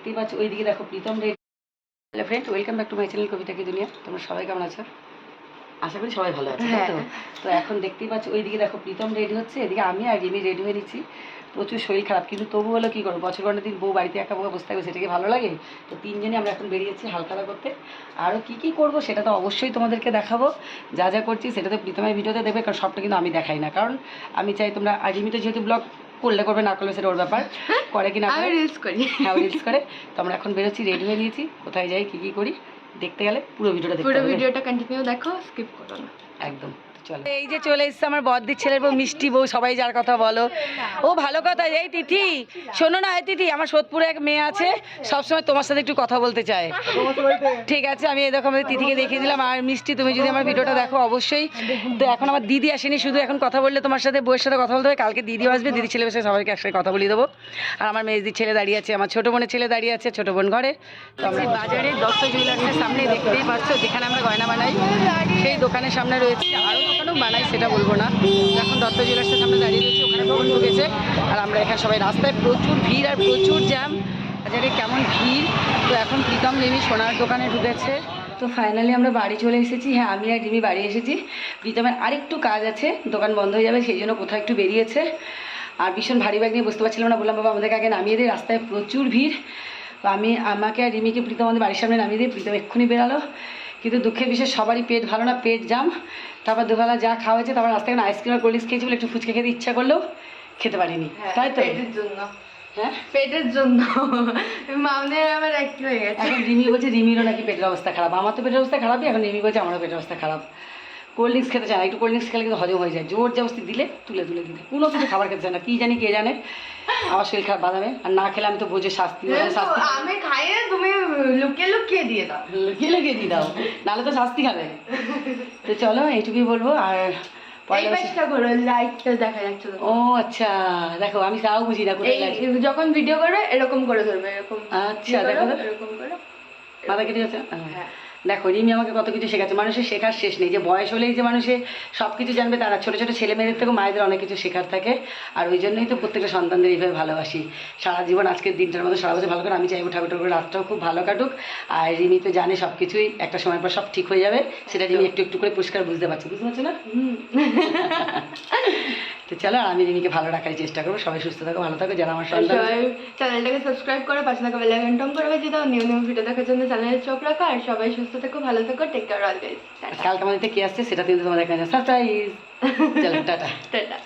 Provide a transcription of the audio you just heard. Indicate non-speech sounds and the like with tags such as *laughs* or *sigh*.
দেখতেই পাচ্ছ ওইদিকে দেখো প্রীতম রে। Hello friend welcome back to my channel Kobita Ki Duniya. তোমরা সবাই কেমন আছো? আশা করি সবাই ভালো আছে তো? হ্যাঁ। তো এখন দেখতেই পাচ্ছ ওইদিকে দেখো প্রীতম রেডি হচ্ছে এদিকে আমি আর রিমি রেডি হয়ে নিচ্ছি। প্রচুর শরীর খারাপ কিন্তু তবু হলো কী করব বছর গণের দিন বউ বাড়িতে একা বউ বসে থাকবে সেটাকে ভালো লাগে? তো তিনজনই আমরা এখন বেরিয়েছি হালখাতা করতে। আরও কী কী করব সেটা তো অবশ্যই তোমাদেরকে দেখাবো। যা যা করছি সেটা তো প্রীতমের ভিডিওতে দেবে কারণ সবটা কিন্তু আমি দেখাই না। কারণ আমি চাই তোমরা আর রিমি তো যেহেতু ব্লগ করলে করবে না করলে সেটা ওর ব্যাপার। করে কি না আমি রিলস করি। হ্যাঁ রিলস করে। তো আমরা এখন বেরোচ্ছি রেডি হয়ে নিয়েছি কোথায় যাই কি কি করি দেখতে গেলে পুরো ভিডিওটা দেখতে পুরো ভিডিওটা কন্টিনিউ দেখো স্কিপ করো না। একদম। এই যে চলে এসছে আমার বদ্দির ছেলের বউ, মিষ্টি বউ, সবাই যার কথা বলো। ও ভালো কথা, এই তিথি, শোনো না, এই তিথি, আমার সোদপুরে এক মেয়ে আছে, সবসময় তোমার সাথে একটু কথা বলতে চায়। ঠিক আছে, আমি আমাদের তিথিকে দেখিয়ে দিলাম। আর মিষ্টি, তুমি যদি আমার ভিডিওটা দেখো, অবশ্যই। তো এখন আমার দিদি আসেনি, শুধু এখন কথা বললে তোমার সাথে, বউয়ের সাথে কথা বলতে হবে। কালকে দিদিও আসবে, দিদি ছেলে বসে সবাইকে একসাথে কথা বলিয়ে দেবো। আর আমার মেজদির ছেলে দাঁড়িয়ে আছে, আমার ছোটো বোনের ছেলে দাঁড়িয়ে আছে, ছোটো বোন ঘরে। তো আমরা বাজারে দত্ত জুয়েলার্সের সামনে দেখতেই পাচ্ছ, যেখানে আমরা গয়না বানাই। সেই দোকানের সামনে রয়েছে আরও দোকানেও বানাই, সেটা বলব না। এখন দত্ত জুয়েলার্সের সামনে দাঁড়িয়ে রয়েছে, ওখানে বোন ঢুকেছে। আর আমরা এখানে সবাই রাস্তায় প্রচুর ভিড় আর প্রচুর জ্যাম বাজারে কেমন ভিড়? তো এখন প্রীতম রিমি সোনার দোকানে ঢুকেছে। তো ফাইনালি আমরা বাড়ি চলে এসেছি। হ্যাঁ আমি আর রিমি বাড়ি এসেছি। প্রীতমের আরেকটু কাজ আছে, দোকান বন্ধ হয়ে যাবে, সেই জন্য কোথাও একটু বেরিয়েছে। আর ভীষণ ভারী ব্যাগ নিয়ে বুঝতে পারছিলাম না, বললাম, বাবা, আমাদেরকে আগে নামিয়ে দিই রাস্তায় প্রচুর ভিড়। তো আমি, আমাকে আর রিমিকে প্রীতম আমাদের বাড়ির সামনে নামিয়ে দিই প্রীতম এক্ষুনি বেরালো। কিন্তু দুঃখের বিষয়ে সবারই পেট ভালো না পেট জাম। তারপর দুবেলা যা খাওয়া হয়েছে তারপর রাস্তায় আইসক্রিম আর কোল্ড ড্রিঙ্কস খেয়েছি বলে একটু ফুচকা খেতে ইচ্ছা করলেও খেতে পারিনি। তাই তো? পেটের জন্য। হ্যাঁ? পেটের জন্য। মামনের একই হয়ে গেছে। এখন রিমি বলছে রিমিরও নাকি পেটের অবস্থা খারাপ। আমার তো পেটের অবস্থা খারাপই এখন রিমি বলছে আমারও পেটের অবস্থা খারাপ। কোল্ড ড্রিঙ্কস খেতে চায় না একটু কোল্ড ড্রিঙ্কস খেলে কিন্তু হজম হয়ে যায়। জোর জবস্তি দিলে তুলে তুলে দিলে কোনো কিছু খাবার খেতে চায় না কী জানি কে জানে। আমার শরীর খারাপ বাদামে। আর না খেলে আমি তো বোঝে শাস্তি শাস্তি আমি খাইয়ে তুমি লুকিয়ে লুকিয়ে দিয়ে দাও। লুকিয়ে লুকিয়ে দিয়ে দাও। নাহলে তো শাস্তি খাবে। তো চলো এইটুকুই বলব। আর। ও আচ্ছা। দেখো আমি তাও বুঝি না যখন ভিডিও এরকম করে ধরবে এরকম আচ্ছা, ই দেখো। এরকম করো। মাথা কেটে যাচ্ছে। হ্যাঁ। দেখো রিমি আমাকে কত কিছু শেখাচ্ছে। মানুষের শেখার শেষ নেই। যে বয়স হলেই যে মানুষে সব কিছু জানবে তারা ছোটো ছোটো ছেলে মেয়েদের থেকেও মায়েদের অনেক কিছু শেখার থাকে। আর ওই জন্যই তো প্রত্যেকটা সন্তানদের এইভাবে ভালোবাসি। সারা জীবন আজকের দিনটার মধ্যে সারা বছর ভালো করে আমি চাইব ঠাকুর ঠাকুর রাতটাও খুব ভালো কাটুক। আর রিমি তো জানে সব কিছুই একটা সময় পর সব ঠিক হয়ে যাবে। সেটা রিমি একটু একটু করে পরিষ্কার বুঝতে পারছে। বুঝতে পারছ না? চলো আমি রিমিকে ভালো রাখার চেষ্টা করব। সবাই সুস্থ থাকো ভালো থাকো যারা আমার সঙ্গে চ্যানেলটাকে সাবস্ক্রাইব করে পাশে থাকা বেল আইকন টং করে দাও নিউ নিউ ভিডিও দেখার জন্য চ্যানেলে চোখ রাখো আর সবাই সুস্থ থাকো ভালো থাকো টেক কেয়ার অলওয়েজ কালকে আমাদের কি আসছে সেটা কিন্তু তোমাদের কাছে। সারপ্রাইজ *laughs* চলো টাটা। টাটা।